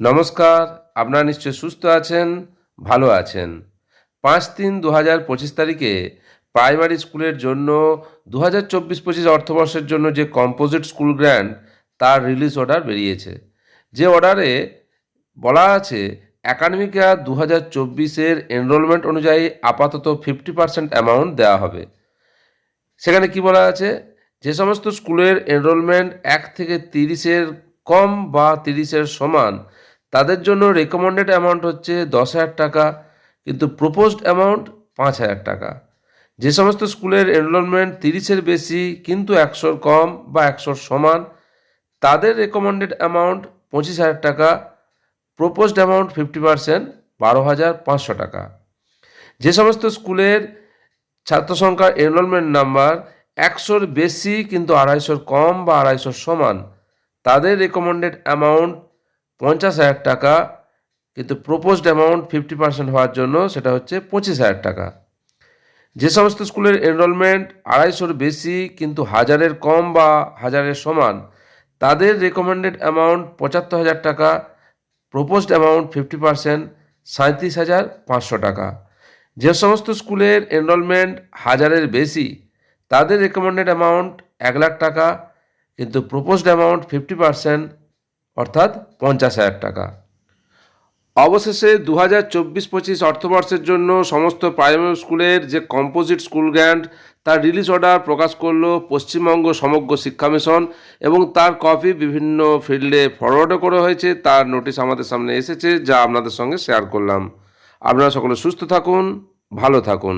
নমস্কার, আপনারা নিশ্চয় সুস্থ আছেন, ভালো আছেন। পাঁচ তিন দু হাজার পঁচিশ তারিখে প্রাইমারি স্কুলের জন্য দু হাজার চব্বিশ পঁচিশ অর্থবর্ষের জন্য যে কম্পোজিট স্কুল গ্র্যান্ড, তার রিলিজ অর্ডার বেরিয়েছে। যে অর্ডারে বলা আছে, একাডেমিক ইয়ার দু হাজার চব্বিশের এনরোলমেন্ট অনুযায়ী আপাতত ফিফটি পার্সেন্ট অ্যামাউন্ট দেওয়া হবে। সেখানে কি বলা আছে? যে সমস্ত স্কুলের এনরোলমেন্ট এক থেকে তিরিশের কম বা তিরিশের সমান। তাদের জন্য রেকমেন্ডেড অ্যামাউন্ট হচ্ছে দশ হাজার টাকা, কিন্তু প্রপোজড অ্যামাউন্ট পাঁচ হাজার টাকা। যে সমস্ত স্কুলের এনরোলমেন্ট তিরিশের বেশি, কিন্তু একশোর কম বা একশোর সমান, তাদের রেকমেন্ডেড অ্যামাউন্ট পঁচিশ হাজার টাকা প্রপোজড অ্যামাউন্ট ফিফটি পার্সেন্ট বারো হাজার পাঁচশো টাকা। যে সমস্ত স্কুলের ছাত্র সংখ্যার এনরোলমেন্ট নাম্বার একশোর বেশি, কিন্তু আড়াইশোর কম বা আড়াইশোর সমান তাদের রেকমেন্ডেড অ্যামাউন্ট পঞ্চাশ হাজার টাকা, কিন্তু প্রপোজড অ্যামাউন্ট ফিফটি পার্সেন্ট হওয়ার জন্য সেটা হচ্ছে পঁচিশ হাজার টাকা। যে সমস্ত স্কুলের এনরোলমেন্ট আড়াইশোর বেশি, কিন্তু হাজারের কম বা হাজারের সমান, তাদের রেকমেন্ডেড অ্যামাউন্ট পঁচাত্তর হাজার টাকা প্রপোজড অ্যামাউন্ট ফিফটি পার্সেন্ট সাঁত্রিশ হাজার পাঁচশো টাকা। যে সমস্ত স্কুলের এনরোলমেন্ট হাজারের বেশি, তাদের রেকমেন্ডেড অ্যামাউন্ট এক লাখ টাকা কিন্তু প্রপোজড অ্যামাউন্ট ফিফটি পার্সেন্ট অর্থাৎ পঞ্চাশ হাজার টাকা। অবশেষে দু হাজার চব্বিশ পঁচিশ অর্থবর্ষের জন্য সমস্ত প্রাইমারি স্কুলের যে কম্পোজিট স্কুল গ্র্যান্ড তার রিলিজ অর্ডার প্রকাশ করল পশ্চিমবঙ্গ সমগ্র শিক্ষা মিশন এবং তার কপি বিভিন্ন ফিল্ডে ফরওয়ার্ডও করা হয়েছে। তার নোটিশ আমাদের সামনে এসেছে, যা আপনাদের সঙ্গে শেয়ার করলাম। আপনারা সকলে সুস্থ থাকুন, ভালো থাকুন।